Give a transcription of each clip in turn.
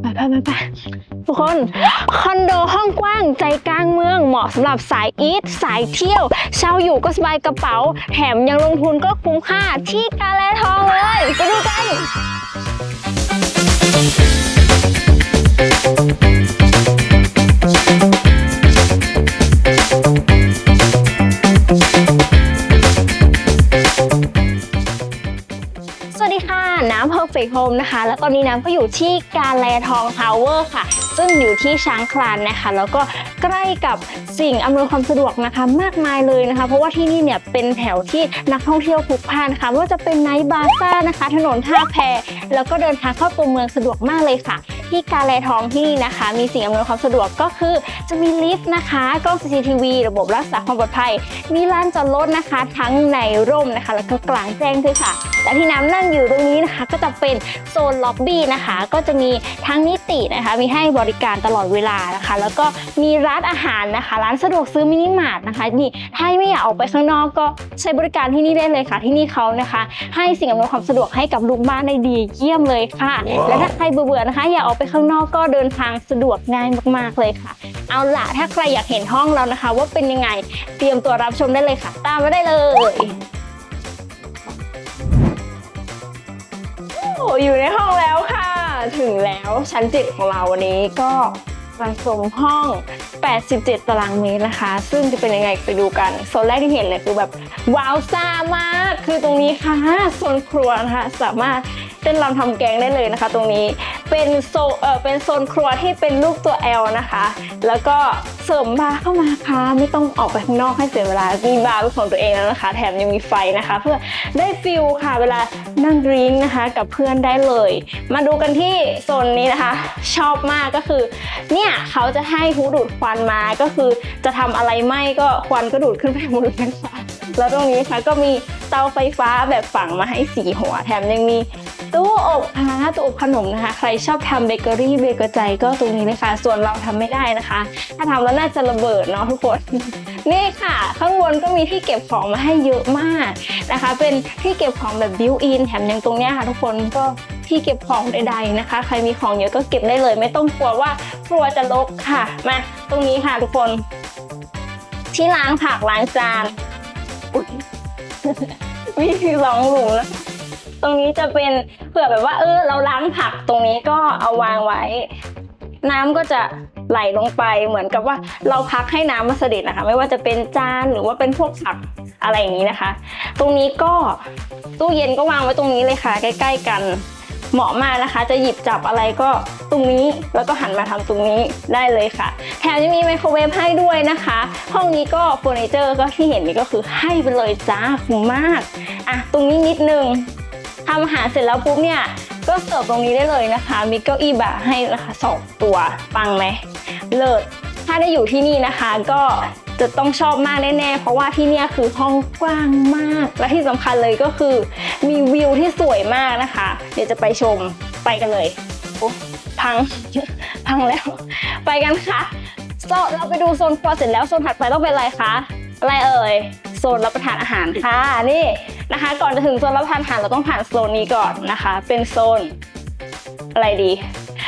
ไปไปไปไปทุกคน คอนโดห้องกว้างใจกลางเมืองเหมาะสำหรับสายอีทสายเที่ยวเช่าอยู่ก็สบายกระเป๋า แถมยังลงทุนก็คุ้มค่าที่กาแลทองเลย ไปดูกัน Perfect Home นะคะ แล้วตอนนี้น้ำก็อยู่ที่กาแลทองทาวเวอร์ค่ะ ซึ่งอยู่ที่ช้างคลานนะคะ แล้วก็ใกล้กับสิ่งอำนวยความสะดวกนะคะ มากมายเลยนะคะ เพราะว่าที่นี่เนี่ยเป็นแถวที่นักท่องเที่ยวพลุกพล่านค่ะว่าจะเป็นไนท์บาซ่านะคะ ถนนท่าแพแล้วก็เดินทางเข้าตัวเมืองสะดวกมากเลยค่ะ ที่กาแลทองที่นี่นะคะ มีสิ่งอำนวยความสะดวกก็คือจะมีลิฟต์นะคะกล้อง CCTV ระบบรักษาความปลอดภัย มีลานจอดรถนะคะ ทั้งในร่มนะคะ แล้วก็กลางแจ้งด้วยค่ะและที่น้ำนั่งอยู่ตรงนี้นะคะ ก็จะเป็นโซนล็อบบี้นะคะ ก็จะมีทั้งนิตินะคะ มีให้บริการตลอดเวลานะคะ แล้วก็มีร้านอาหารนะคะ ร้านสะดวกซื้อมินิมาร์ทนะคะนี่ถ้าไม่อยากออกไปข้างนอกก็ใช้บริการที่นี่ได้เลยค่ะ ที่นี่เขานะคะ ให้สิ่งอำนวยความสะดวกให้กับลูกบ้านได้ดีเยี่ยมเลยค่ะ และถ้าใครเบื่อๆนะคะ อยากออกไปข้างนอกก็เดินทางสะดวกง่ายมาก ๆ เลยค่ะ เอาล่ะถ้าใครอยากเห็นห้องเรานะคะ ว่าเป็นยังไงเตรียมตัวรับชมได้เลยค่ะ ตามมาได้เลยโอ้อยู่ในห้องแล้วค่ะ ถึงแล้วชั้นจิตของเราวันนี้ก็มาชมห้อง 87 ตารางเมตรนะคะ ซึ่งจะเป็นยังไงไปดูกัน โซนแรกที่เห็นเลยคือแบบว้าวซ่ามาก คือตรงนี้ค่ะ โซนครัวนะคะ สามารถ เต้นรำทำแกงได้เลยนะคะ ตรงนี้เป็นโซเออเป็นโซนครัวที่เป็นรูปตัว L นะคะ แล้วก็เสริมบาร์เข้ามาค่ะ ไม่ต้องออกไปข้างนอกให้เสียเวลามีบาร์เป็นของตัวเองแล้วนะคะ แถมยังมีไฟนะคะ เพื่อได้ฟิลค่ะ เวลานั่งดริงนะคะ กับเพื่อนได้เลย มาดูกันที่โซนนี้นะคะ ชอบมากก็คือ เนี่ยเขาจะให้หูดูดควันมาก็คือจะทำอะไรไหม้ก็ควันก็ดูดขึ้นไปหมดเลยค่ะแล้วตรงนี้ค่ะก็มีเตาไฟฟ้าแบบฝังมาให้สีหัว แถมยังมี ตู้อบค่ะตู้อบขนมนะคะ ใครชอบทำเบเกอรี่เบเกอร์ใจก็ตรงนี้เลยค่ะส่วนเราทำไม่ได้นะคะ ถ้าทำแล้วน่าจะระเบิดเนาะทุกคน นี่ค่ะ ข้างบนก็มีที่เก็บของมาให้เยอะมากนะคะ เป็นที่เก็บของแบบบิวอินแถมยังตรงเนี้ยค่ะ ทุกคนก็ที่เก็บของใดๆนะคะ ใครมีของเยอะก็เก็บได้เลย ไม่ต้องกลัวว่าครัวจะรกค่ะมาตรงนี้ค่ะทุกคน ที่ล้างผักล้างจานอุ๊ยมีสองหลุมแล้ว ตรงนี้จะเป็นเผื่อแบบว่า เออ เราล้างผักตรงนี้ก็เอาวางไว้ น้ำก็จะไหลลงไปเหมือนกับว่าเราพักให้น้ำมาเสด็จนะคะ ไม่ว่าจะเป็นจานหรือว่าเป็นพวกผักอะไรอย่างนี้นะคะ ตรงนี้ก็ตู้เย็นก็วางไว้ตรงนี้เลยค่ะ ใกล้ ๆ กันเหมาะมากนะคะ จะหยิบจับอะไรก็ตรงนี้แล้วก็หันมาทำตรงนี้ได้เลยค่ะ แถมยังมีไมโครเวฟให้ด้วยนะคะ ห้องนี้ก็เฟอร์นิเจอร์ก็ที่เห็นนี่ก็คือให้ไปเลยจ้าคุ้มมากอะตรงนี้นิดนึง ทำอาหารเสร็จแล้วปุ๊บเนี่ยก็เสิร์ฟตรงนี้ได้เลยนะคะ มีเก้าอี้บบให้นะคะสองตัวปังไหมเลิศถ้าได้อยู่ที่นี่นะคะ ก็จะต้องชอบมากแน่ๆ เพราะว่าที่นี่คือห้องกว้างมาก และที่สำคัญเลยก็คือ มีวิวที่สวยมากนะคะ เดี๋ยวจะไปชมไปกันเลยโอ้พัง พังแล้ว ไปกันค่ะโซเราไปดูโซนครัวเสร็จแล้วโซนถัดไปต้องเป็นอะไรคะ อะไรเอ่ย โซนรับประทานอาหารค่ะนี่นะคะ ก่อนจะถึงโซนรับประทานอาหารเราต้องผ่านโซนนี้ก่อนนะคะ เป็นโซนอะไรดี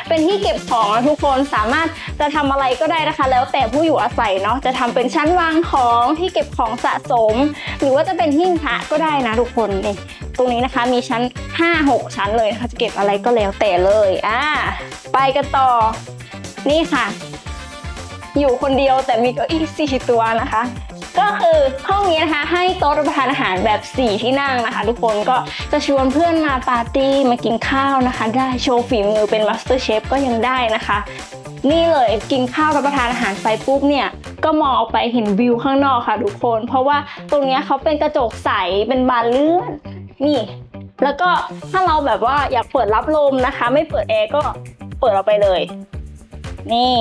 เป็นที่เก็บของนะทุกคนสามารถจะทำอะไรก็ได้นะคะ แล้วแต่ผู้อยู่อาศัยเนาะจะทำเป็นชั้นวางของที่เก็บของสะสม หรือว่าจะเป็นหิ้งพระก็ได้นะทุกคนนี่ตรงนี้นะคะมีชั้น 5-6 ชั้นเลยนะคะจะเก็บอะไรก็แล้วแต่เลยอ่าไปกันต่อนี่ค่ะ อยู่คนเดียวแต่มีเก้าอี้สี่ตัวนะคะ ก็คือห้องนี้นะคะให้โต๊ะรับประทานอาหารแบบ 4 ที่นั่งนะคะ ทุกคนก็จะชวนเพื่อนมาปาร์ตี้มากินข้าวนะคะ ได้โชว์ฝีมือเป็นมาสเตอร์เชฟก็ยังได้นะคะ นี่เลยกินข้าวรับประทานอาหารไปปุ๊บเนี่ยก็มองออกไปเห็นวิวข้างนอกค่ะทุกคน เพราะว่าตรงนี้เขาเป็นกระจกใสเป็นบานเลื่อนนี่ แล้วก็ถ้าเราแบบว่าอยากเปิดรับลมนะคะ ไม่เปิดแอร์ก็เปิดออกไปเลย นี่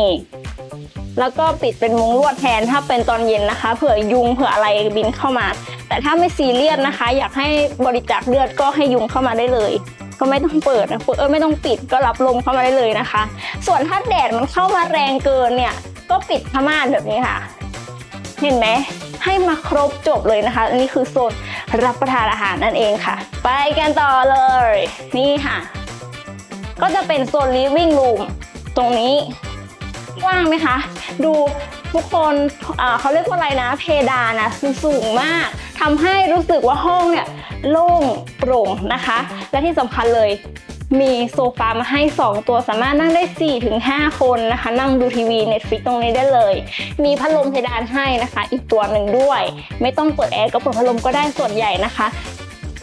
แล้วก็ปิดเป็นมุ้งลวดแทนถ้าเป็นตอนเย็นนะคะ เผื่อยุงเผื่ออะไรบินเข้ามา แต่ถ้าไม่ซีเรียสนะคะ อยากให้บริจาคเลือดก็ให้ยุงเข้ามาได้เลย ก็ไม่ต้องเปิดนะเออไม่ต้องปิดก็รับลมเข้ามาได้เลยนะคะ ส่วนถ้าแดดมันเข้ามาแรงเกินเนี่ย ก็ปิดผ้าม่านแบบนี้ค่ะ เห็นไหมให้มาครบจบเลยนะคะ อันนี้คือโซนรับประทานอาหารนั่นเองค่ะ ไปกันต่อเลย นี่ค่ะ ก็จะเป็นโซน living room ตรงนี้ ว้างไหมคะ ดูทุกคนเขาเรียกว่าอะไรนะ เพดานนะคือสูงมากทำให้รู้สึกว่าห้องเนี่ยโล่งโปร่งนะคะ และที่สำคัญเลยมีโซฟามาให้ 2 ตัวสามารถนั่งได้ 4-5 คนนะคะ นั่งดูทีวี Netflix ตรงนี้ได้เลย มีพัดลมเพดานให้นะคะ อีกตัวหนึ่งด้วย ไม่ต้องเปิดแอร์ก็เปิดพัดลมก็ได้ส่วนใหญ่นะคะ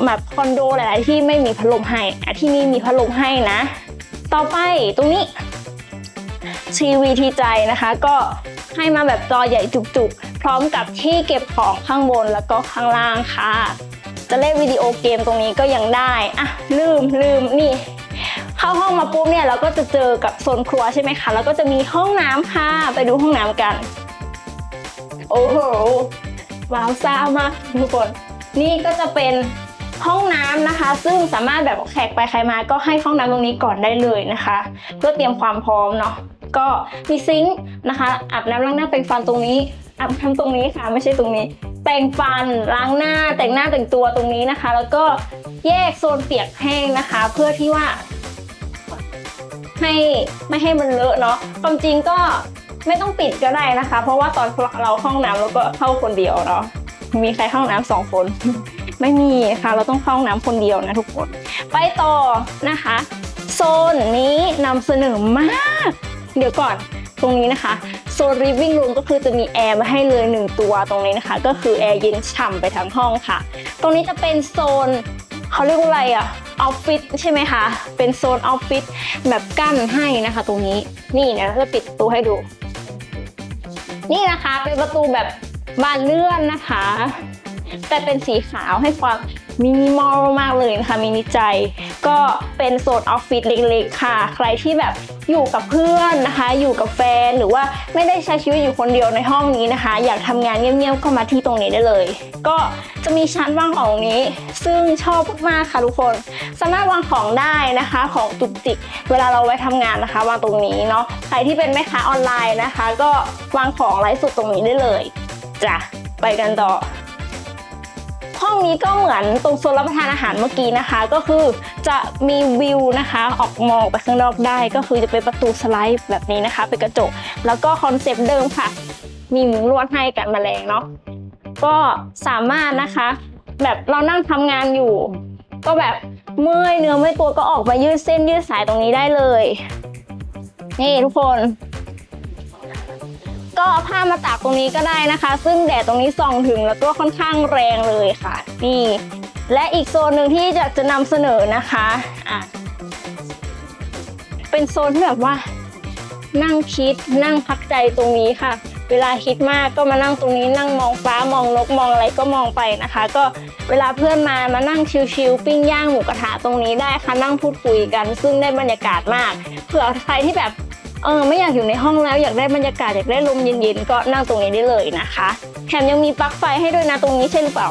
แบบคอนโดหลาย ๆ ที่ไม่มีพัดลมให้อะที่นี่มีพัดลมให้นะ ต่อไปตรงนี้ ทีวีทีใจนะคะ ก็ให้มาแบบจอใหญ่จุกๆ พร้อมกับที่เก็บของข้างบนแล้วก็ข้างล่างค่ะ จะเล่นวิดีโอเกมตรงนี้ก็ยังได้อะลืมลืมนี่ เข้าห้องมาปุ๊บเนี่ยเราก็จะเจอกับโซนครัวใช่ไหมคะแล้วก็จะมีห้องน้ำค่ะ ไปดูห้องน้ำกัน โอ้โหว้าวซ่ามากทุกคนนี่ก็จะเป็นห้องน้ำนะคะ ซึ่งสามารถแบบแขกไปใครมาก็ให้ห้องน้ำตรงนี้ก่อนได้เลยนะคะ เพื่อเตรียมความพร้อมเนาะ ก็มีซิงค์นะคะอาบน้ำล้างหน้าแปรงฟันตรงนี้อาบน้ำตรงนี้ค่ะไม่ใช่ตรงนี้ แปรงฟันล้างหน้าแต่งหน้าแต่งตัวตรงนี้นะคะ แล้วก็แยกโซนเปียกแห้งนะคะ เพื่อที่ว่า ให้ไม่ให้มันเลอะเนาะความจริงก็ไม่ต้องปิดก็ได้นะคะ เพราะว่าตอนเราข้าห้องน้ำเราก็เข้าคนเดียวเนาะมีใครข้าห้องน้ำสองคน ไม่มีค่ะ เราต้องเข้าห้องน้ำคนเดียวนะทุกคน ไปต่อนะคะ โซนนี้นำเสนอมาก เดี๋ยวก่อนตรงนี้นะคะโซน living room ก็คือจะมีแอร์มาให้เลยหนึ่งตัวตรงนี้นะคะ ก็คือแอร์เย็นฉ่ำไปทั้งห้องค่ะ ตรงนี้จะเป็นโซนเขาเรียกว่าอะไรอะออฟฟิศใช่ไหมคะ เป็นโซนออฟฟิศแบบกั้นให้นะคะ ตรงนี้นี่เดี๋ยเราจะปิดประตูให้ดู นี่นะคะเป็นประตูแบบบานเลื่อนนะคะ แต่เป็นสีขาวให้ความ มินิมอลมากเลยนะคะมินิใจ ก็เป็นโซนออฟฟิศเล็กๆ ค่ะ ใครที่แบบอยู่กับเพื่อนนะคะ อยู่กับแฟนหรือว่าไม่ได้ใช้ชีวิตอยู่คนเดียวในห้องนี้นะคะ อยากทำงานเงียบๆก็มาที่ตรงนี้ได้เลย ก็จะมีชั้นวางของนี้ ซึ่งชอบมากๆค่ะทุกคน สามารถวางของได้นะคะ ของจุกจิก เวลาเราไว้ทำงานนะคะวางตรงนี้เนาะใครที่เป็นแม่ค้าออนไลน์นะคะ ก็วางของไร้สุดตรงนี้ได้เลยจ้ะไปกันต่อห้อ งนี้ก็เหมือนตรงโซนรับประทานอาหารเมื่อกี้นะคะ ก็คือจะมีวิวนะคะ ออกมองไปข้างนอกได้ ก็คือจะเป็นประตูสไลด์แบบนี้นะคะ เป็นกระจก แล้วก็คอนเซปต์เดิมค่ะ มีมุ้งลวดให้กันแมลงเนาะก็สามารถนะคะ แบบเรานั่งทำงานอยู่ ก็แบบเมื่อยเนื้อเมื่อยตัวก็ออกมายืดเส้นยืดสายตรงนี้ได้เลย นี่ทุกคน ก็เอาผ้ามาตากตรงนี้ก็ได้นะคะ ซึ่งแดดตรงนี้ส่องถึงแล้วก็ค่อนข้างแรงเลยค่ะ นี่ และอีกโซนหนึ่งที่จะจะนำเสนอนะคะอะเป็นโซนที่แบบว่า นั่งคิดนั่งพักใจตรงนี้ค่ะ เวลาคิดมากก็มานั่งตรงนี้นั่งมองฟ้ามองนกมองอะไรก็มองไปนะคะ ก็เวลาเพื่อนมามานั่งชิลๆปิ้งย่างหมูกระทะตรงนี้ได้ค่ะนั่งพูดคุยกัน ซึ่งได้บรรยากาศมากเผื่อใครที่แบบ เออไม่อยากอยู่ในห้องแล้วอยากได้บรรยากาศอยากได้ลมเย็นๆก็นั่งตรงนี้ได้เลยนะคะ แถมยังมีปลั๊กไฟให้ด้วยนะตรงนี้ใช่หรือเปล่า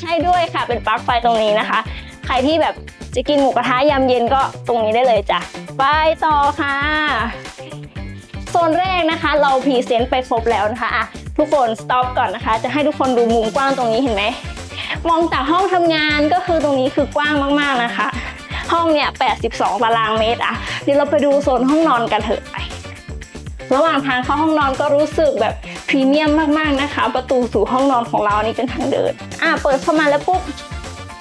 ใช่ด้วยค่ะเป็นปลั๊กไฟตรงนี้นะคะ ใครที่แบบจะกินหมูกระทะยามเย็นก็ตรงนี้ได้เลยจ้ะไปต่อค่ะโซนแรกนะคะ เราพรีเซนต์ไปครบแล้วนะคะอะทุกคนสต็อปก่อนนะคะ จะให้ทุกคนดูมุมกว้างตรงนี้เห็นไหมมองจากห้องทำงานก็คือตรงนี้คือกว้างมากๆนะคะ ห้องเนี่ย 82 ตารางเมตรอะเดี๋ยวเราไปดูโซนห้องนอนกันเถอะไประหว่างทางเข้าห้องนอนก็รู้สึกแบบพรีเมียมมากๆนะคะ ประตูสู่ห้องนอนของเรานี่เป็นทางเดิน อะเปิดเข้ามาแล้วปุ๊บ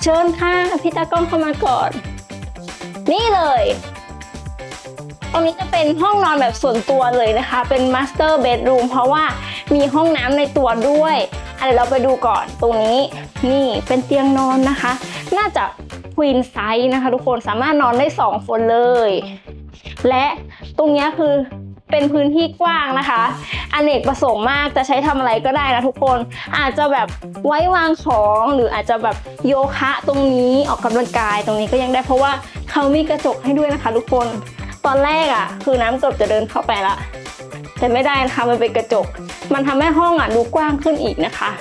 เชิญค่ะพี่ตากล้องเข้ามาก่อน นี่เลยตรงนี้จะเป็นห้องนอนแบบส่วนตัวเลยนะคะ เป็นมาสเตอร์เบดรูมเพราะว่ามีห้องน้ำในตัวด้วยอะเดี๋ยวเราไปดูก่อนตรงนี้ นี่เป็นเตียงนอนนะคะ น่าจะ วีนไซส์นะคะ ทุกคนสามารถนอนได้ 2 คนเลย และตรงนี้คือเป็นพื้นที่กว้างนะคะอเนกประสงค์มากจะใช้ทำอะไรก็ได้นะทุกคน อาจจะแบบไว้วางของหรืออาจจะแบบโยคะตรงนี้ออกกำลังกายตรงนี้ก็ยังได้เพราะว่าเขามีกระจกให้ด้วยนะคะทุกคน ตอนแรกอะ คือน้ำเกือบจะเดินเข้าไปละ แต่ไม่ได้นะคะมันเป็นกระจก มันทำให้ห้องอะดูกว้างขึ้นอีกนะคะ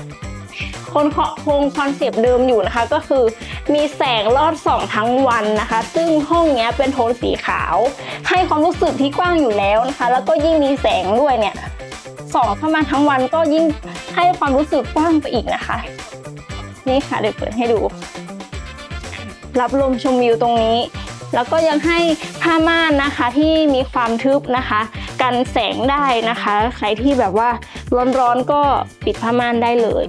คนคงคอนเซปต์เดิมอยู่นะคะ ก็คือมีแสงลอดส่องทั้งวันนะคะ ซึ่งห้องเนี้ยเป็นโทนสีขาว ให้ความรู้สึกที่กว้างอยู่แล้วนะคะ แล้วก็ยิ่งมีแสงด้วยเนี่ยส่องเข้ามาทั้งวันก็ยิ่งให้ความรู้สึกกว้างไปอีกนะคะ นี่ค่ะเดี๋ยวเปิดให้ดู รับลมชมวิวตรงนี้ แล้วก็ยังให้ผ้าม่านนะคะที่มีความทึบนะคะ กันแสงได้นะคะ ใครที่แบบว่าร้อนๆก็ปิดผ้าม่านได้เลย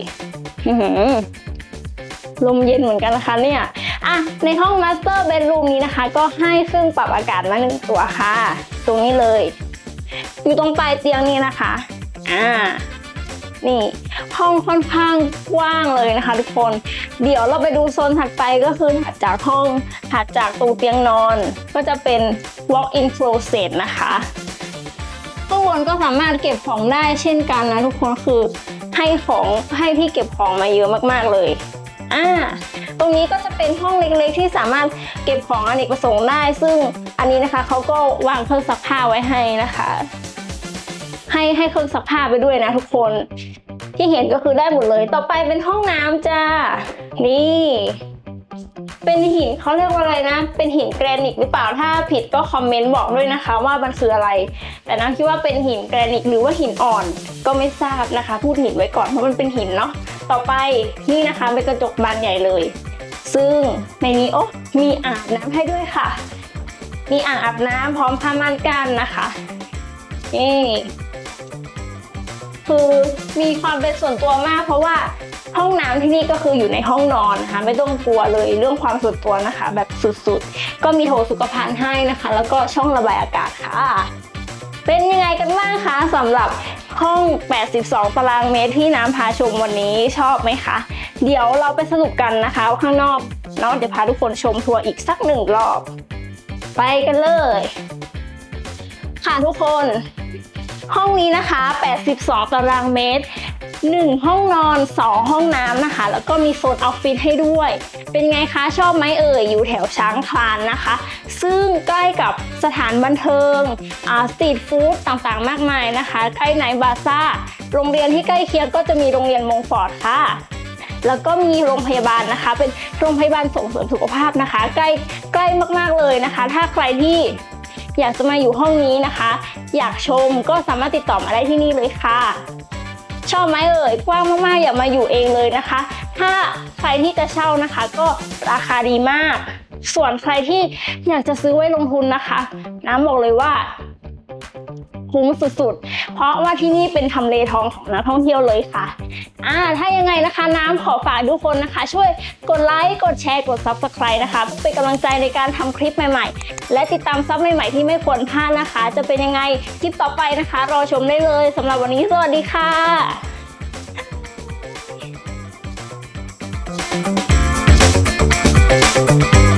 ลมเย็นเหมือนกันนะคะเนี่ยอะในห้องมาสเตอร์เบดรูมนี้นะคะ ก็ให้เครื่องปรับอากาศมาหนึ่งตัวค่ะ ตรงนี้เลย อยู่ตรงปลายเตียงนี้นะคะอ่านี่ห้องค่อนข้างกว้างเลยนะคะ ทุกคน เดี๋ยวเราไปดูโซนถัดไปก็คือถัดจากห้องถัดจากตรงเตียงนอน ก็จะเป็น walk-in closet นะคะข้างบนก็สามารถเก็บของได้เช่นกันนะทุกคนคือ ให้ของให้ที่เก็บของมาเยอะมากๆเลยอ่าตรงนี้ก็จะเป็นห้องเล็กๆ ที่สามารถเก็บของอเนกประสงค์ได้ ซึ่งอันนี้นะคะเขาก็วางเครื่องซักผ้าไว้ให้นะคะ ให้ให้เครื่องซักผ้าไปด้วยนะทุกคนที่เห็นก็คือได้หมดเลย ต่อไปเป็นห้องน้ำจ้า นี่ เป็นหินเขาเรียกว่าอะไรนะ เป็นหินแกรนิตหรือเปล่าถ้าผิดก็คอมเมนต์บอกด้วยนะคะว่ามันคืออะไร แต่น้ำคิดว่าเป็นหินแกรนิตหรือว่าหินอ่อนก็ไม่ทราบนะคะ พูดหินไว้ก่อนเพราะมันเป็นหินเนาะต่อไปนี่นะคะเป็นกระจกบานใหญ่เลย ซึ่งในนี้โอ้มีอ่างอาบน้ำให้ด้วยค่ะ มีอ่างอาบน้ำพร้อมผ้าม่านกั้นนะคะนี่คือมีความเป็นส่วนตัวมากเพราะว่า ห้องน้ำที่นี่ก็คืออยู่ในห้องนอนนะคะไม่ต้องกลัวเลยเรื่องความส่วนตัวนะคะ แบบสุดๆ ก็มีโถสุขภัณฑ์ให้นะคะ แล้วก็ช่องระบายอากาศค่ะ เป็นยังไงกันบ้างคะสำหรับห้อง 82 ตารางเมตรที่น้ำพาชมวันนี้ชอบไหมคะ เดี๋ยวเราไปสรุปกันนะคะข้างนอกเนาะเดี๋ยวพาทุกคนชมทัวร์อีกสักหนึ่งรอบ ไปกันเลย ค่ะทุกคน ห้องนี้นะคะ 82 ตารางเมตร 1 ห้องนอน 2 ห้องน้ำนะคะ แล้วก็มีโซนออฟฟิศให้ด้วย เป็นไงคะชอบไหมเอ่ยอยู่แถวช้างคลานนะคะ ซึ่งใกล้กับสถานบันเทิงสตรีทฟู้ดต่างๆ มากมายนะคะ ใกล้ไนบาซ่า โรงเรียนที่ใกล้เคียงก็จะมีโรงเรียนมงฟอร์ดค่ะแล้วก็มีโรงพยาบาลนะคะ เป็นโรงพยาบาลส่งเสริมสุขภาพนะคะ ใกล้ใกล้มากๆเลยนะคะ ถ้าใครที่อยากจะมาอยู่ห้องนี้นะคะ อยากชมก็สามารถติดต่อมาได้ที่นี่เลยค่ะ ชอบไหมเอ่ยกว้างมากๆอย่ามาอยู่เองเลยนะคะ ถ้าใครที่จะเช่านะคะ ก็ราคาดีมาก ส่วนใครที่อยากจะซื้อไว้ลงทุนนะคะ น้ำบอกเลยว่า คุ้มสุดๆ เพราะว่าที่นี่เป็นทำเลทองของนักท่องเที่ยวเลยค่ะ อ่า ถ้ายังไงนะคะน้ำขอฝากทุกคนนะคะ ช่วยกดไลค์ กดแชร์ กด Subscribe นะคะ เป็นกำลังใจในการทำคลิปใหม่ๆ และติดตามซับใหม่ๆที่ไม่ควรพลาดนะคะ จะเป็นยังไงคลิปต่อไปนะคะ รอชมได้เลยสำหรับวันนี้สวัสดีค่ะ Thank